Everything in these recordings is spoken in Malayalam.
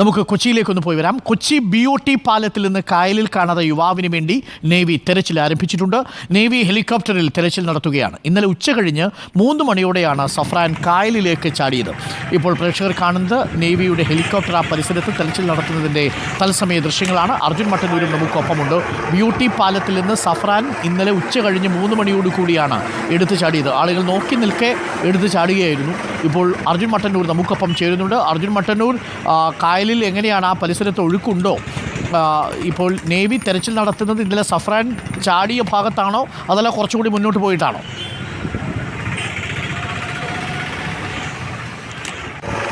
നമുക്ക് കൊച്ചിയിലേക്ക് ഒന്ന് പോയി വരാം. കൊച്ചി ബി ഒ ടി പാലത്തിൽ നിന്ന് കായലിൽ കാണാതെ യുവാവിന് വേണ്ടി നേവി തെരച്ചിൽ ആരംഭിച്ചിട്ടുണ്ട്. നേവി ഹെലികോപ്റ്ററിൽ തെരച്ചിൽ നടത്തുകയാണ്. ഇന്നലെ ഉച്ച കഴിഞ്ഞ് മൂന്ന് മണിയോടെയാണ് സഫ്രാൻ കായലിലേക്ക് ചാടിയത്. ഇപ്പോൾ പ്രേക്ഷകർ കാണുന്നത് നേവിയുടെ ഹെലികോപ്റ്റർ ആ പരിസരത്ത് തെരച്ചിൽ നടത്തുന്നതിന്റെ തത്സമയ ദൃശ്യങ്ങളാണ്. അർജുൻ മട്ടന്നൂരും നമുക്കൊപ്പമുണ്ട്. ബി ഒ ടി പാലത്തിൽ നിന്ന് സഫ്രാൻ ഇന്നലെ ഉച്ച കഴിഞ്ഞ് മൂന്ന് മണിയോട് കൂടിയാണ് എടുത്തു ചാടിയത്. ആളുകൾ നോക്കി നിൽക്കെ എടുത്തു ചാടുകയായിരുന്നു. ഇപ്പോൾ അർജുൻ മട്ടന്നൂർ നമുക്കൊപ്പം ചേരുന്നുണ്ട്. അർജുൻ മട്ടന്നൂർ ആ, കായലിൽ എങ്ങനെയാണ് ആ പരിസരത്ത് ഒഴുക്കുണ്ടോ? ഇപ്പോൾ നേവി തെരച്ചിൽ നടത്തുന്നത് ഇന്നലെ സഫ്രാൻ ചാടിയ ഭാഗത്താണോ? അതല്ല കുറച്ചുകൂടി മുന്നോട്ട് പോയിട്ടാണോ?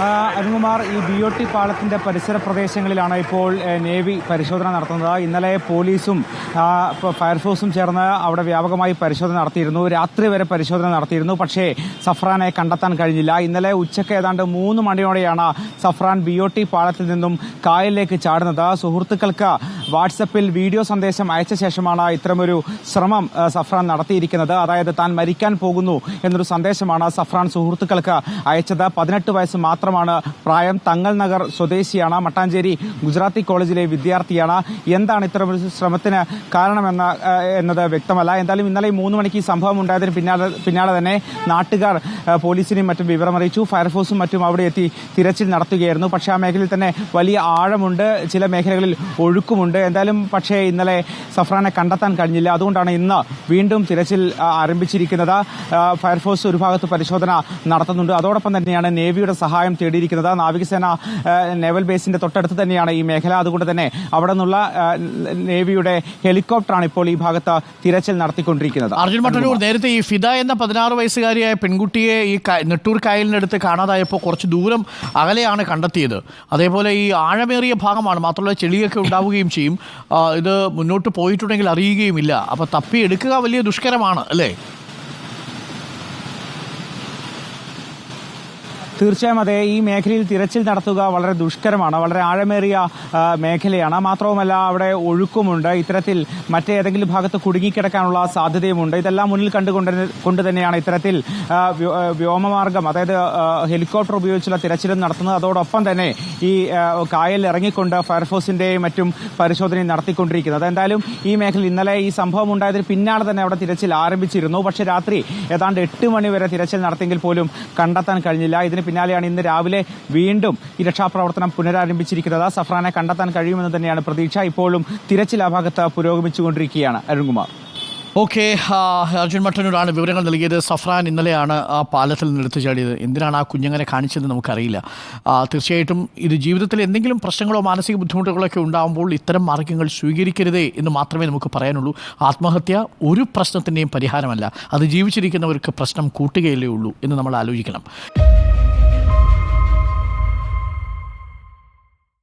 അരുൺകുമാർ ഈ ബി ഒ ടി പാലത്തിന്റെ പരിസര പ്രദേശങ്ങളിലാണ് ഇപ്പോൾ നേവി പരിശോധന നടത്തുന്നത്. ഇന്നലെ പോലീസും ഫയർഫോഴ്സും ചേർന്ന് അവിടെ വ്യാപകമായി പരിശോധന നടത്തിയിരുന്നു. രാത്രി വരെ പരിശോധന നടത്തിയിരുന്നു. പക്ഷേ സഫ്രാനെ കണ്ടെത്താൻ കഴിഞ്ഞില്ല. ഇന്നലെ ഉച്ചയ്ക്ക് ഏതാണ്ട് മൂന്ന് മണിയോടെയാണ് സഫ്രാൻ ബി ഒ ടി പാലത്തിൽ നിന്നും കായലിലേക്ക് ചാടുന്നത്. സുഹൃത്തുക്കൾക്ക് വാട്സപ്പിൽ വീഡിയോ സന്ദേശം അയച്ച ശേഷമാണ് ഇത്തരമൊരു ശ്രമം സഫ്രാൻ നടത്തിയിരിക്കുന്നത്. അതായത് താൻ മരിക്കാൻ പോകുന്നു എന്നൊരു സന്ദേശമാണ് സഫ്രാൻ സുഹൃത്തുക്കൾക്ക് അയച്ചത്. പതിനെട്ട് വയസ്സ് മാത്രമാണ് പ്രായം. തങ്ങൾ നഗർ സ്വദേശിയാണ്. മട്ടാഞ്ചേരി ഗുജറാത്തി കോളേജിലെ വിദ്യാർത്ഥിയാണ്. എന്താണ് ഇത്തരമൊരു ശ്രമത്തിന് കാരണമെന്ന എന്നത് വ്യക്തമല്ല. എന്തായാലും ഇന്നലെ മൂന്ന് മണിക്ക് ഈ സംഭവം ഉണ്ടായതിന് പിന്നാലെ പിന്നാലെ തന്നെ നാട്ടുകാർ പോലീസിനെയും മറ്റും വിവരമറിയിച്ചു ഫയർഫോഴ്സും മറ്റും അവിടെ എത്തി തിരച്ചിൽ നടത്തുകയായിരുന്നു. പക്ഷേ ആ മേഖലയിൽ തന്നെ വലിയ ആഴമുണ്ട്. ചില മേഖലകളിൽ ഒഴുക്കുമുണ്ട്. എന്തായാലും പക്ഷേ ഇന്നലെ സഫ്രാനെ കണ്ടെത്താൻ കഴിഞ്ഞില്ല. അതുകൊണ്ടാണ് ഇന്ന് വീണ്ടും തിരച്ചിൽ ആരംഭിച്ചിരിക്കുന്നത്. ഫയർഫോഴ്സ് ഒരു ഭാഗത്ത് പരിശോധന നടത്തുന്നുണ്ട്. അതോടൊപ്പം തന്നെയാണ് നേവിയുടെ സഹായം തേടിയിരിക്കുന്നത്. നാവികസേന നേവൽ ബേസിന്റെ തൊട്ടടുത്ത് തന്നെയാണ് ഈ മേഖല. അതുകൊണ്ട് തന്നെ അവിടെ നിന്നുള്ള നേവിയുടെ ഹെലികോപ്റ്ററാണ് ഇപ്പോൾ ഈ ഭാഗത്ത് തിരച്ചിൽ നടത്തിക്കൊണ്ടിരിക്കുന്നത്. അർജുൻ മട്ടന്നൂർ നേരത്തെ ഈ ഫിദ എന്ന പതിനാറ് വയസ്സുകാരിയായ പെൺകുട്ടിയെ ഈ നെട്ടൂർ കായലിനടുത്ത് കാണാതായപ്പോൾ കുറച്ച് ദൂരം അകലെയാണ് കണ്ടെത്തിയത്. അതേപോലെ ഈ ആഴമേറിയ ഭാഗമാണ്. മാത്രമല്ല ചെളിയൊക്കെ ഉണ്ടാവുകയും ചെയ്യും. ആ, ഇത് മുന്നോട്ട് പോയിട്ടുണ്ടെങ്കിൽ അറിയുകയുമില്ല. അപ്പോൾ തപ്പി എടുക്കുക വലിയ ദുഷ്കരമാണ് അല്ലേ? തീർച്ചയായും അതെ ഈ മേഖലയിൽ തിരച്ചിൽ നടത്തുക വളരെ ദുഷ്കരമാണ് വളരെ ആഴമേറിയ മേഖലയാണ്. മാത്രവുമല്ല അവിടെ ഒഴുക്കുമുണ്ട്. ഇത്തരത്തിൽ മറ്റേതെങ്കിലും ഭാഗത്ത് കുടുങ്ങിക്കിടക്കാനുള്ള സാധ്യതയുമുണ്ട്. ഇതെല്ലാം മുന്നിൽ കണ്ടുകൊണ്ട് കൊണ്ട് തന്നെയാണ് ഇത്തരത്തിൽ വ്യോമമാർഗം അതായത് ഹെലികോപ്റ്റർ ഉപയോഗിച്ചുള്ള തിരച്ചിലും നടത്തുന്നത്. അതോടൊപ്പം തന്നെ ഈ കായലിൽ ഇറങ്ങിക്കൊണ്ട് ഫയർഫോഴ്സിന്റെയും മറ്റും പരിശോധനയും നടത്തിക്കൊണ്ടിരിക്കുന്നത്. എന്തായാലും ഈ മേഖലയിൽ ഇന്നലെ ഈ സംഭവം ഉണ്ടായതിന് പിന്നാലെ തന്നെ അവിടെ തിരച്ചിൽ ആരംഭിച്ചിരുന്നു. പക്ഷേ രാത്രി ഏതാണ്ട് എട്ട് മണി വരെ തിരച്ചിൽ നടത്തിയെങ്കിൽ പോലും കണ്ടെത്താൻ കഴിഞ്ഞില്ല. ഇതിന് പിന്നാലെയാണ് ഇന്ന് രാവിലെ വീണ്ടും ഈ രക്ഷാപ്രവർത്തനം പുനരാരംഭിച്ചിരിക്കുന്നത്. സഫ്രാനെ കണ്ടെത്താൻ കഴിയുമെന്ന് തന്നെയാണ് പ്രതീക്ഷ. ഇപ്പോഴും തിരച്ചിൽ ആ ഭാഗത്ത് പുരോഗമിച്ചുകൊണ്ടിരിക്കുകയാണ് അരുൺകുമാർ. ഓക്കെ അർജുൻ മട്ടന്നൂരാണ് വിവരങ്ങൾ നൽകിയത്. സഫ്രാൻ ഇന്നലെയാണ് ആ പാലത്തിൽ നിന്ന് എടുത്തു ചാടിയത്. എന്തിനാണ് ആ കുഞ്ഞങ്ങനെ കാണിച്ചതെന്ന് നമുക്കറിയില്ല. തീർച്ചയായിട്ടും ഇത് ജീവിതത്തിൽ എന്തെങ്കിലും പ്രശ്നങ്ങളോ മാനസിക ബുദ്ധിമുട്ടുകളോ ഒക്കെ ഉണ്ടാകുമ്പോൾ ഇത്തരം മാർഗങ്ങൾ സ്വീകരിക്കരുതേ എന്ന് മാത്രമേ നമുക്ക് പറയാനുള്ളൂ. ആത്മഹത്യ ഒരു പ്രശ്നത്തിന്റെയും പരിഹാരമല്ല. അത് ജീവിച്ചിരിക്കുന്നവർക്ക് പ്രശ്നം കൂട്ടുകയല്ലേ ഉള്ളൂ എന്ന് നമ്മൾ ആലോചിക്കണം.